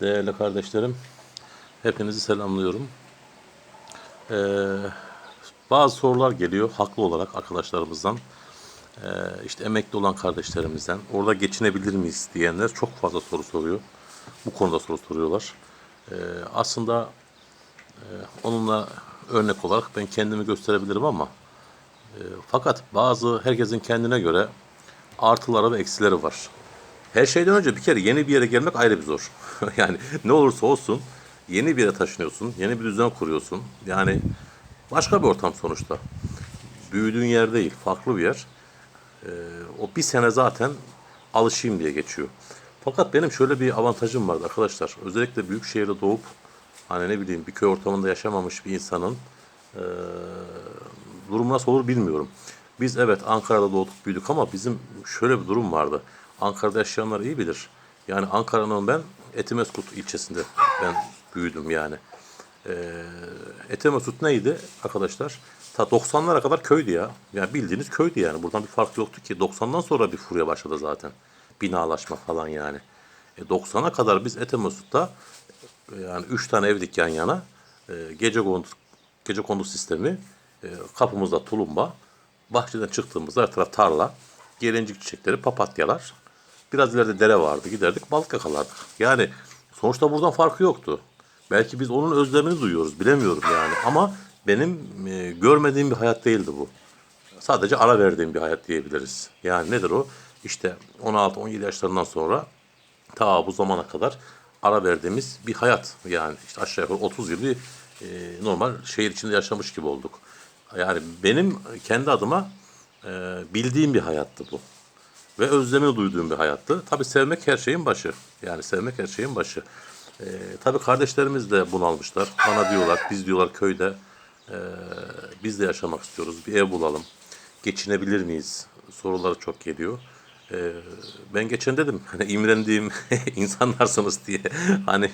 Değerli kardeşlerim, hepinizi selamlıyorum. Ee, bazı sorular geliyor haklı olarak arkadaşlarımızdan. Ee, işte emekli olan kardeşlerimizden, orada geçinebilir miyiz diyenler çok fazla soru soruyor. Bu konuda soru soruyorlar. Ee, aslında e, onunla örnek olarak ben kendimi gösterebilirim ama e, fakat bazı herkesin kendine göre artıları ve eksileri var. Her şeyden önce bir kere yeni bir yere gelmek ayrı bir zor. yani ne olursa olsun yeni bir yere taşınıyorsun, yeni bir düzen kuruyorsun. Yani başka bir ortam sonuçta. Büyüdüğün yer değil, farklı bir yer. Ee, o bir sene zaten alışayım diye geçiyor. Fakat benim şöyle bir avantajım vardı arkadaşlar. Özellikle büyük şehirde doğup hani ne bileyim bir köy ortamında yaşamamış bir insanın eee durum nasıl olur bilmiyorum. Biz evet Ankara'da doğduk büyüdük ama bizim şöyle bir durum vardı. Ankara'da yaşayanlar iyi bilir. Yani Ankara'nın ben Etimeskut ilçesinde ben büyüdüm yani. Ee, Etimeskut neydi arkadaşlar? Ta 90'lara kadar köydü ya. Yani bildiğiniz köydü yani. Buradan bir fark yoktu ki. 90'dan sonra bir furya başladı zaten. Binalaşma falan yani. E 90'a kadar biz Etimeskut'ta e, yani 3 tane evdik yan yana. E, gece kondu gece kondu sistemi. E, kapımızda tulumba. Bahçeden çıktığımızda her taraf tarla. Gelincik çiçekleri, papatyalar. Biraz ileride dere vardı. Giderdik balık yakalardık. Yani sonuçta buradan farkı yoktu. Belki biz onun özlemini duyuyoruz. Bilemiyorum yani. Ama benim e, görmediğim bir hayat değildi bu. Sadece ara verdiğim bir hayat diyebiliriz. Yani nedir o? İşte 16-17 yaşlarından sonra ta bu zamana kadar ara verdiğimiz bir hayat. Yani işte aşağı yukarı 30 yıl bir e, normal şehir içinde yaşamış gibi olduk. Yani benim kendi adıma e, bildiğim bir hayattı bu. Ve özlemini duyduğum bir hayattı. Tabii sevmek her şeyin başı. Yani sevmek her şeyin başı. E, tabii kardeşlerimiz de bunalmışlar. Bana diyorlar, biz diyorlar köyde e, biz de yaşamak istiyoruz. Bir ev bulalım. Geçinebilir miyiz? Soruları çok geliyor. Ee, ben geçen dedim hani imrendiğim insanlarsınız diye hani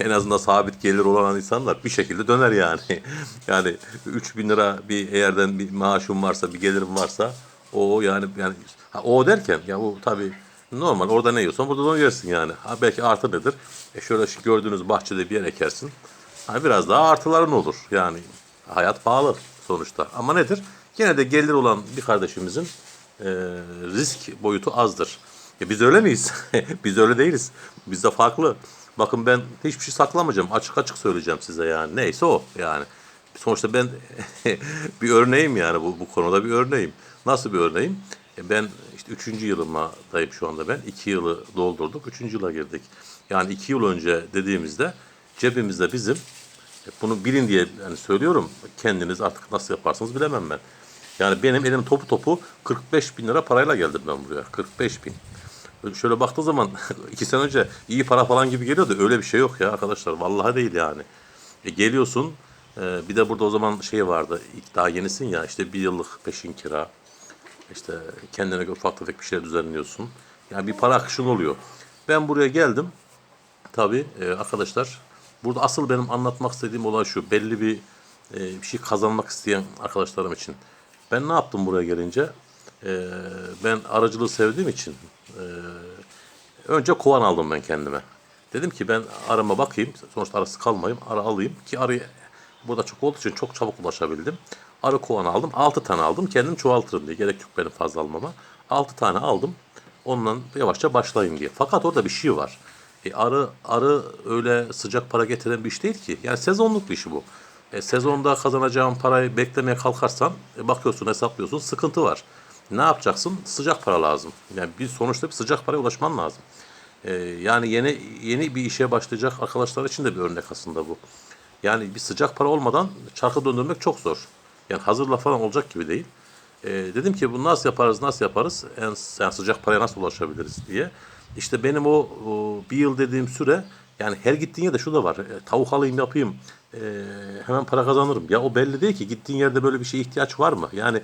en azından sabit gelir olan insanlar bir şekilde döner yani. Yani 3000 lira bir eğerden bir maaşım varsa bir gelirim varsa o yani yani ha, o derken ya bu tabii normal orada ne yiyorsan burada da onu yersin yani. Ha, belki artı nedir? E şöyle şu gördüğünüz bahçede bir yer ekersin. Ha, biraz daha artıların olur yani. Hayat pahalı sonuçta. Ama nedir? Gene de gelir olan bir kardeşimizin e, risk boyutu azdır. Ya biz öyle miyiz? biz öyle değiliz. Bizde farklı. Bakın ben hiçbir şey saklamayacağım. Açık açık söyleyeceğim size yani. Neyse o yani. Sonuçta ben bir örneğim yani bu, bu konuda bir örneğim. Nasıl bir örneğim? E ben işte üçüncü yılımadayım şu anda ben. İki yılı doldurduk. Üçüncü yıla girdik. Yani iki yıl önce dediğimizde cebimizde bizim e, bunu bilin diye yani söylüyorum. Kendiniz artık nasıl yaparsınız bilemem ben. Yani benim elim topu topu 45 bin lira parayla geldim ben buraya. 45 bin. Şöyle baktığı zaman iki sene önce iyi para falan gibi geliyordu. Öyle bir şey yok ya arkadaşlar. Vallahi değil yani. E geliyorsun e, bir de burada o zaman şey vardı. Daha yenisin ya işte bir yıllık peşin kira. İşte kendine ufak tefek bir şeyler düzenliyorsun. Yani bir para akışın oluyor. Ben buraya geldim. Tabii e, arkadaşlar burada asıl benim anlatmak istediğim olay şu. Belli bir e, bir şey kazanmak isteyen arkadaşlarım için. Ben ne yaptım buraya gelince? Ee, ben aracılığı sevdiğim için e, önce kovan aldım ben kendime. Dedim ki ben arama bakayım. Sonuçta arası kalmayayım. Ara alayım ki arıyı burada çok olduğu için çok çabuk ulaşabildim. Arı kovan aldım. 6 tane aldım. Kendim çoğaltırım diye. Gerek yok benim fazla almama. 6 tane aldım. Ondan yavaşça başlayayım diye. Fakat orada bir şey var. E, arı arı öyle sıcak para getiren bir iş değil ki. Yani sezonluk bir iş bu. E, sezonda kazanacağın parayı beklemeye kalkarsan e, bakıyorsun hesaplıyorsun sıkıntı var. Ne yapacaksın? Sıcak para lazım. Yani bir sonuçta bir sıcak paraya ulaşman lazım. E, yani yeni yeni bir işe başlayacak arkadaşlar için de bir örnek aslında bu. Yani bir sıcak para olmadan çarkı döndürmek çok zor. Yani hazırla falan olacak gibi değil. E, dedim ki bunu nasıl yaparız, nasıl yaparız, en yani sıcak paraya nasıl ulaşabiliriz diye. İşte benim o, o bir yıl dediğim süre yani her gittiğin yerde şu da var. E, tavuk alayım yapayım. e, hemen para kazanırım. Ya o belli değil ki. Gittiğin yerde böyle bir şeye ihtiyaç var mı? Yani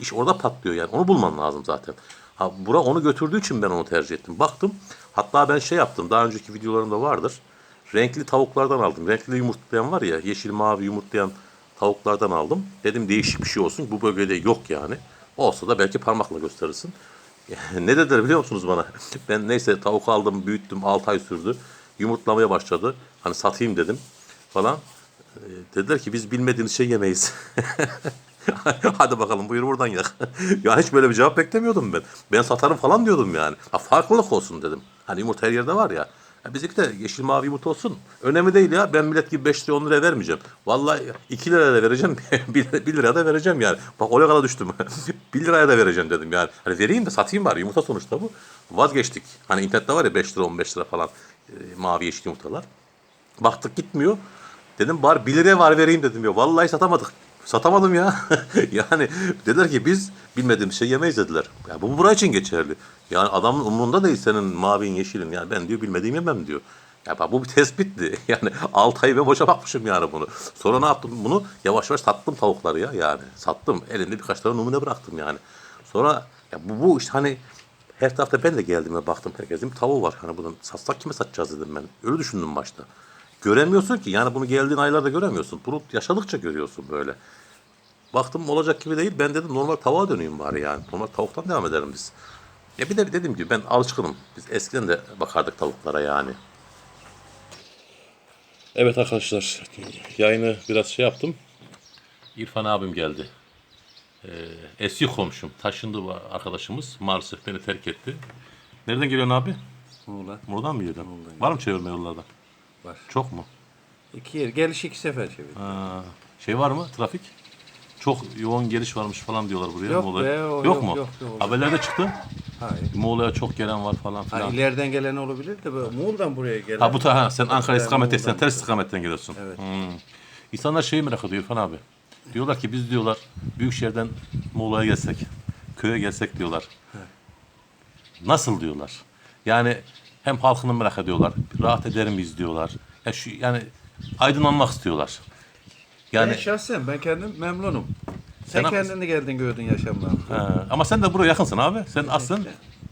iş orada patlıyor yani. Onu bulman lazım zaten. Ha bura onu götürdüğü için ben onu tercih ettim. Baktım. Hatta ben şey yaptım. Daha önceki videolarımda vardır. Renkli tavuklardan aldım. Renkli yumurtlayan var ya. Yeşil mavi yumurtlayan tavuklardan aldım. Dedim değişik bir şey olsun. Bu bölgede yok yani. Olsa da belki parmakla gösterirsin. ne dediler biliyor musunuz bana? Ben neyse tavuk aldım, büyüttüm, 6 ay sürdü. yumurtlamaya başladı. Hani satayım dedim falan. Ee, dediler ki biz bilmediğiniz şey yemeyiz. Hadi bakalım buyur buradan yak. ya hiç böyle bir cevap beklemiyordum ben. Ben satarım falan diyordum yani. Ha, farklılık olsun dedim. Hani yumurta her yerde var ya. Ya de yeşil mavi yumurta olsun. Önemli değil ya. Ben millet gibi 5 lira 10 lira vermeyeceğim. Vallahi 2 liraya da vereceğim. 1 liraya da vereceğim yani. Bak oraya kadar düştüm. 1 liraya da vereceğim dedim yani. Hani vereyim de satayım bari. Yumurta sonuçta bu. Vazgeçtik. Hani internette var ya 5 lira 15 lira falan e, mavi yeşil yumurtalar. Baktık gitmiyor. Dedim bari 1 liraya var vereyim dedim ya. Vallahi satamadık. Satamadım ya. yani dediler ki biz bilmediğimiz şey yemeyiz dediler. Ya bu buraya için geçerli. Yani adamın umurunda değil senin mavin yeşilin. Yani ben diyor bilmediğim yemem diyor. Ya bak bu bir tespitti. Yani 6 ay ve boşa bakmışım yani bunu. Sonra ne yaptım bunu? Yavaş yavaş sattım tavukları ya yani. Sattım. Elimde birkaç tane numune bıraktım yani. Sonra ya bu, bu işte hani her tarafta ben de geldim baktım herkesin bir tavuğu var. Hani bunu satsak kime satacağız dedim ben. Öyle düşündüm başta. Göremiyorsun ki yani bunu geldiğin aylarda göremiyorsun. Bunu yaşadıkça görüyorsun böyle. Baktım olacak gibi değil. Ben dedim normal tavuğa döneyim bari yani. Normal tavuktan devam edelim biz. Ya bir de dediğim gibi ben alışkınım. Biz eskiden de bakardık tavuklara yani. Evet arkadaşlar yayını biraz şey yaptım. İrfan abim geldi. Ee, eski komşum. Taşındı arkadaşımız. Maalesef beni terk etti. Nereden geliyorsun abi? Muğla. Buradan mı geliyorsun? Var mı çevirme yollardan? Var. Çok mu? İki yer. Geliş iki sefer çevirdim. Ha, şey var mı trafik? Çok yoğun geliş varmış falan diyorlar buraya. Yok Muğla'ya. be, o yok, yok, mu? yok, yok. Haberlerde çıktı. Hayır. Muğla'ya çok gelen var falan Ha, filan. ileriden gelen olabilir de böyle Muğla'dan buraya gelen. Ha bu ta ha, sen Ankara Ben istikamettesin. Muğla'dan ters istikametten geliyorsun. Evet. Hmm. İnsanlar şeyi merak ediyor İrfan abi. Diyorlar ki biz diyorlar büyük şehirden Muğla'ya gelsek, köye gelsek diyorlar. Nasıl diyorlar. Yani hem halkını merak ediyorlar. Rahat eder miyiz diyorlar. Ya şu yani aydınlanmak istiyorlar. Yani Ben şahsen ben kendim memnunum. Sen Sen- kendin de geldin gördün yaşamlarını. Ha, ama sen de buraya yakınsın abi. Sen aslen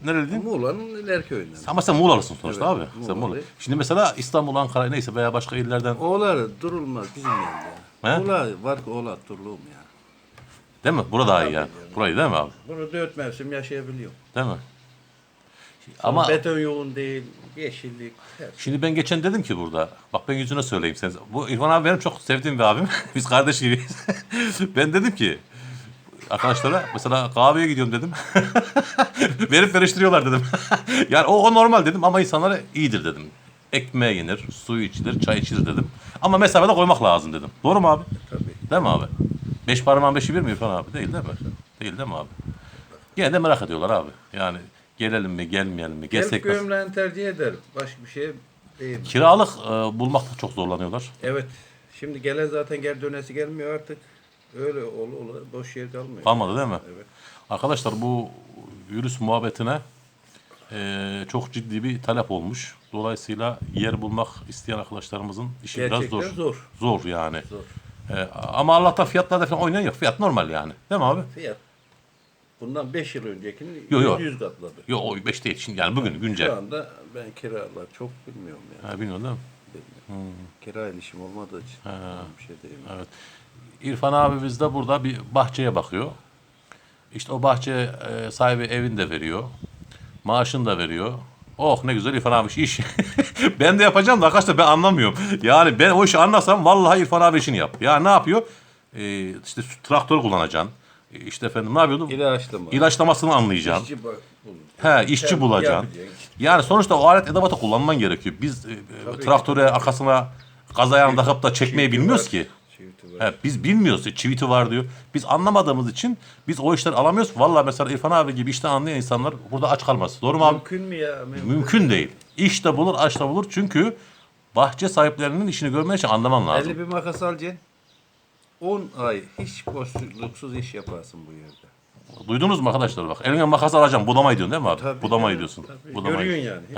nereliydin? Muğla'nın iler köyünden. Ama sen Muğla'lısın sonuçta Evet, abi. Sen Muğla. Şimdi mesela İstanbul, Ankara neyse veya başka illerden Oğlar durulmaz bizim yerde. He? Muğla var ki oğlar durulur ya? değil mi? Burada daha iyi yani. Burayı değil mi abi? Bunu dört mevsim yaşayabiliyor. Değil mi? Ama Beton yoğun değil, yeşillik. Her. şimdi ben geçen dedim ki burada, bak ben yüzüne söyleyeyim sen. Bu İrfan abi benim çok sevdiğim bir abim. Biz kardeş gibiyiz. ben dedim ki arkadaşlara mesela kahveye gidiyorum dedim. Verip veriştiriyorlar dedim. yani o, o normal dedim ama insanlara iyidir dedim. Ekmeğe yenir, suyu içilir, çay içilir dedim. Ama mesafede koymak lazım dedim. Doğru mu abi? Tabii. Değil mi abi? Beş parmağın beşi bir mi İrfan abi? Değil değil mi? Değil değil mi abi? Gene de merak ediyorlar abi. Yani gelelim mi, gelmeyelim mi, Gelip gelsek mi? gömleğini tercih eder. Başka bir şey değil. Kiralık e, bulmakta çok zorlanıyorlar. Evet. Şimdi gelen zaten geri dönesi gelmiyor artık. Öyle ol, ol, boş yer kalmıyor. Kalmadı değil mi? Evet. Arkadaşlar bu virüs muhabbetine e, çok ciddi bir talep olmuş. Dolayısıyla yer bulmak isteyen arkadaşlarımızın işi biraz Gerçekten zor. zor. Zor yani. Zor. E, ama Allah'tan fiyatlarda falan oynayan yok. Fiyat normal yani. Değil mi abi? Fiyat. Bundan 5 yıl öncekini Yo, yo. 100 katladı. Yok o 5 değil. Şimdi yani bugün güncel. Şu anda ben kiralar çok bilmiyorum yani. Ha, bilmiyorum değil mi? Bilmiyorum. Kira ilişim olmadığı için bir şey değil. Evet. İrfan abimiz de burada bir bahçeye bakıyor. İşte o bahçe e, sahibi evini de veriyor. Maaşını da veriyor. Oh ne güzel İrfan abi iş. ben de yapacağım da arkadaşlar ben anlamıyorum. Yani ben o işi anlasam vallahi İrfan abi işini yap. Ya ne yapıyor? E, işte traktör kullanacaksın. E, İşte efendim ne yapıyordun? İlaçlama. İlaçlamasını anlayacaksın. İşçi bak. bul. He işçi Tabii, bulacaksın. yapacaksın. Yani sonuçta o alet edevatı kullanman gerekiyor. Biz e, Tabii. traktöre arkasına gaz ayağını takıp da çekmeyi bilmiyoruz ki. çiviti var. He, biz bilmiyoruz. Çiviti var diyor. Biz anlamadığımız için biz o işleri alamıyoruz. Vallahi mesela İrfan abi gibi işte anlayan insanlar burada aç kalmaz. Doğru mu abi? Mümkün mü ya? Mümkün. Mümkün değil. İş de bulur, aç da bulur. Çünkü bahçe sahiplerinin işini görmek için anlaman lazım. 50 bir makas alacaksın. 10 ay hiç boşluksuz iş yaparsın bu yerde. Duydunuz mu arkadaşlar bak. Eline makas alacağım. Budamayı diyorsun değil mi abi? Tabii, Budamayı tabii, diyorsun. tabii. Budamayı. Görüyorsun yani. Hiç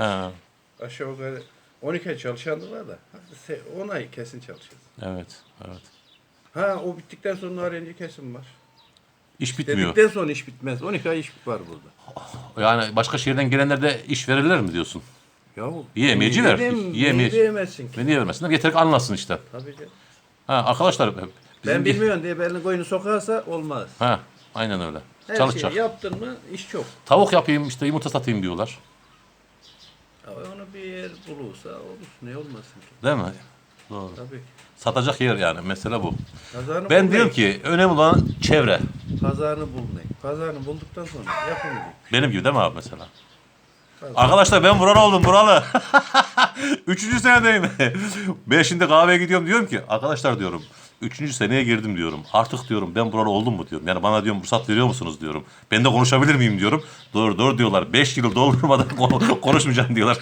He, aşağı yukarı 12 ay çalışan da var da. hadi se- 10 ay kesin çalışacağız. evet, evet. Ha o bittikten sonra öğrenci kesim var. İş bitmiyor. Dedikten sonra iş bitmez. 12 ay iş var burada. Yani başka şehirden gelenler de iş verirler mi diyorsun? Ya Yiyemeyiciler, yiyemem- yiyemeyeci. Yiyemezsin ki. Ve niye vermesinler? Yeter ki anlasın işte. Tabii canım. Ha, arkadaşlar Ben bilmiyorum diye belini koyunu sokarsa olmaz. Ha, aynen öyle. Her Çalışacak. şeyi yaptın mı iş çok. Tavuk yapayım işte yumurta satayım diyorlar. Ya onu bir yer bulursa olur. Ne olmasın ki? Değil mi? Doğru. Tabii. Satacak yer yani. Mesele bu. Pazarını Ben diyorum ki önemli olan çevre. Pazarını bul ne? Pazarını bulduktan sonra yapın diyor. Benim gibi değil mi abi mesela? Pazar. Arkadaşlar ben buralı oldum buralı. Üçüncü senedeyim. ben şimdi kahveye gidiyorum diyorum ki arkadaşlar diyorum. Üçüncü seneye girdim diyorum. Artık diyorum ben buralı oldum mu diyorum. Yani bana diyorum ruhsat veriyor musunuz diyorum. Ben de konuşabilir miyim diyorum. Doğru doğru diyorlar. Beş yıl doldurmadan kon- konuşmayacağım diyorlar.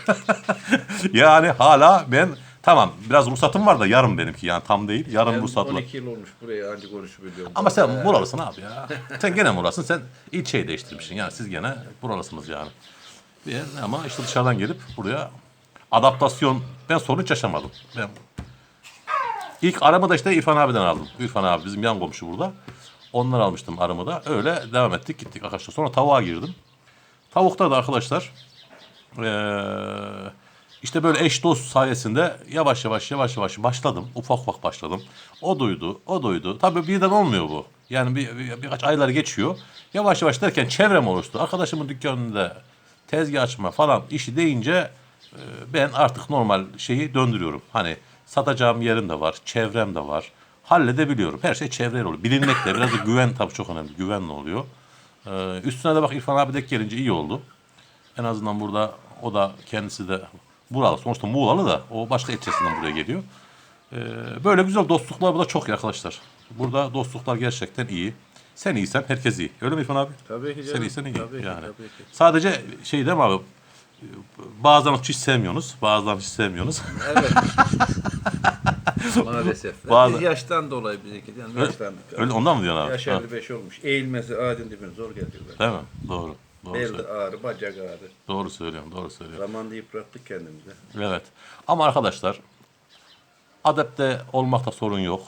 yani hala ben tamam biraz ruhsatım var da yarım benimki yani tam değil. Yarım Ben ruhsatlı. 12 yıl olmuş buraya anca konuşabiliyorum. Ama sen buralısın abi ya. Sen gene buralısın. Sen ilçeyi değiştirmişsin. Yani siz gene buralısınız yani. Bir- ama işte dışarıdan gelip buraya adaptasyon ben sorun hiç yaşamadım. Ben ilk arımı da işte İrfan abiden aldım. İrfan abi bizim yan komşu burada. Ondan almıştım arımı da. Öyle devam ettik gittik arkadaşlar. Sonra tavuğa girdim. Tavukta da arkadaşlar işte böyle eş dost sayesinde yavaş yavaş yavaş yavaş başladım. Ufak ufak başladım. O duydu, o duydu. Tabii birden olmuyor bu. Yani bir, bir- birkaç aylar geçiyor. Yavaş yavaş derken çevrem oluştu. Arkadaşımın dükkanında tezgah açma falan işi deyince ben artık normal şeyi döndürüyorum. Hani satacağım yerim de var, çevrem de var. Halledebiliyorum. Her şey çevreyle oluyor. Bilinmek de biraz da güven tabii çok önemli. Güvenle oluyor. Ee, üstüne de bak İrfan abi denk gelince iyi oldu. En azından burada o da kendisi de buralı. Sonuçta Muğlalı da o başka ilçesinden buraya geliyor. Ee, böyle güzel dostluklar burada çok iyi arkadaşlar. Burada dostluklar gerçekten iyi. Sen iyisen herkes iyi. Öyle mi İrfan abi? Tabii ki Sen canım. iyisen iyi. Tabii ki, yani. tabii ki. Sadece şey değil mi abi? Bazılarını hiç sevmiyorsunuz. Bazılarını hiç sevmiyorsunuz. Evet. Maalesef. Bazı- Biz yaştan dolayı bizimki. Yani yaşlandık. Öyle ondan mı diyorsun abi? Yaş Ha, 55 olmuş. Eğilmesi ağacın dibine zor geliyorlar. değil mi? Doğru. Doğru, söylüyorsun. ağrı, bacak ağrı. doğru söylüyorum. Doğru söylüyorum. Zamanda yıprattık kendimizi. Evet. Ama arkadaşlar adapte olmakta sorun yok.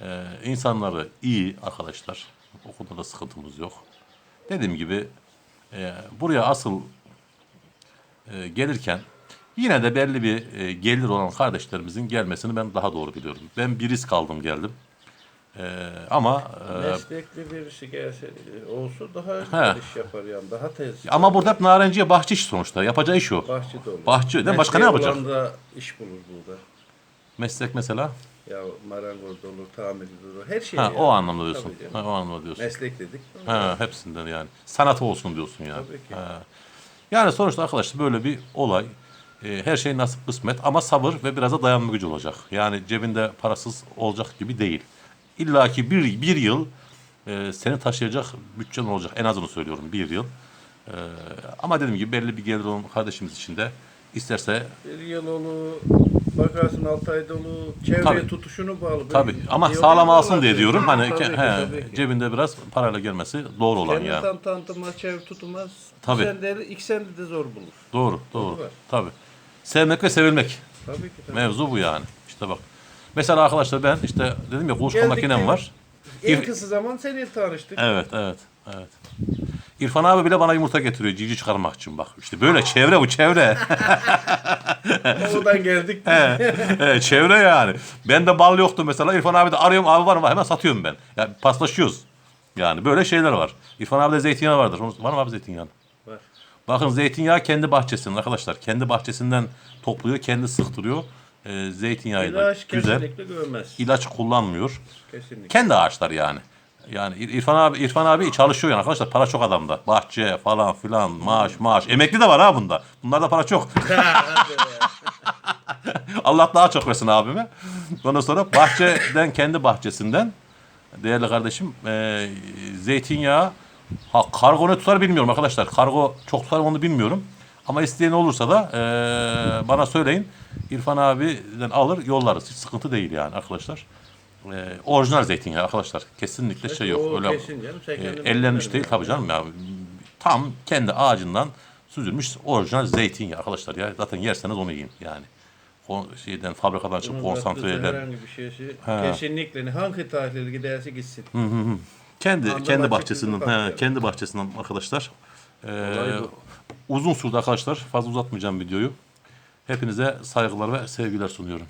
Ee, insanları iyi arkadaşlar. O konuda da sıkıntımız yok. Dediğim gibi e, buraya asıl e, gelirken yine de belli bir e, gelir olan kardeşlerimizin gelmesini ben daha doğru biliyorum. Ben bir risk aldım geldim. E, ama e, Meslekli birisi gelse olsa daha He. güzel iş yapar yani. Daha tez. ama burada hep narenciye bahçe işi sonuçta. Yapacağı iş o. Bahçede olur. Bahçe, değil mi? Başka ne Mesleği yapacak? olan da iş bulur burada. Meslek mesela. Ya marangoz da olur, tamirci de olur. Her şey. Ha, yani. o anlamda diyorsun. Tabii canım. Ha, o anlamda diyorsun. Meslek dedik. Ha, hepsinden yani. Sanatı olsun diyorsun yani. Tabii ki. Ha. Yani sonuçta arkadaşlar böyle bir olay. Ee, her şey nasip kısmet ama sabır ve biraz da dayanma gücü olacak. Yani cebinde parasız olacak gibi değil. İlla ki bir, bir yıl e, seni taşıyacak bütçen olacak. En azını söylüyorum bir yıl. Ee, ama dediğim gibi belli bir gelir olan kardeşimiz için de isterse Bir yıl olur, bakarsın 6 ay dolu, çevreye Tabii. tutuşunu bağlı. tabii ama iyi sağlam oluyor alsın diye diyorum. Hani Tabii ki, he, tabii ki. cebinde biraz parayla gelmesi doğru olan Kendi yani. tam tanıtılmaz, çevre tutulmaz. Tabii. Sen de, ilk sende de zor bulur. Doğru, doğru. var. Tabii. Sevmek ve sevilmek. Tabii ki. Tabii. Mevzu bu yani. İşte bak. Mesela arkadaşlar ben işte dedim ya kuluçka Geldik makinem var. En kısa zaman seninle tanıştık. Evet, evet, evet. İrfan abi bile bana yumurta getiriyor civciv çıkarmak için bak. İşte böyle çevre bu çevre. Oradan geldik. evet, çevre yani. Ben de bal yoktu mesela. İrfan abi de arıyorum abi var mı? Hemen satıyorum ben. Yani paslaşıyoruz. Yani böyle şeyler var. İrfan abi de zeytinyağı vardır. Var mı abi zeytinyağı? Var. Bakın zeytinyağı kendi bahçesinden arkadaşlar. Kendi bahçesinden topluyor, kendi sıktırıyor. Ee, zeytinyağı da İlaç güzel. kesinlikle görmez. İlaç kullanmıyor. Kesinlikle. Kendi ağaçlar yani. Yani İr- İrfan abi İrfan abi çalışıyor yani arkadaşlar para çok adamda. Bahçe falan filan maaş maaş. Emekli de var ha bunda. Bunlarda para çok. Allah daha çok versin abime. Ondan sonra bahçeden kendi bahçesinden değerli kardeşim e, zeytinyağı ha kargo ne tutar bilmiyorum arkadaşlar. Kargo çok tutar onu bilmiyorum. Ama isteyen olursa da e, bana söyleyin. İrfan abiden alır yollarız. Hiç sıkıntı değil yani arkadaşlar. E, orijinal zeytinyağı arkadaşlar. Kesinlikle şey yok. Öyle kesin canım, sen e, ellenmiş değil tabii canım ya. Tam kendi ağacından süzülmüş orijinal zeytinyağı arkadaşlar ya. Zaten yerseniz onu yiyin yani. O şeyden fabrikadan çıkıp Bunun konsantre katkısı eden. Herhangi bir şeysi He. kesinlikle hangi tarihleri giderse gitsin. Kendi Anda kendi bahçesinden he, kendi bahçesinden arkadaşlar. Ee, Olay bu. uzun sürdü arkadaşlar. Fazla uzatmayacağım videoyu. Hepinize saygılar ve sevgiler sunuyorum.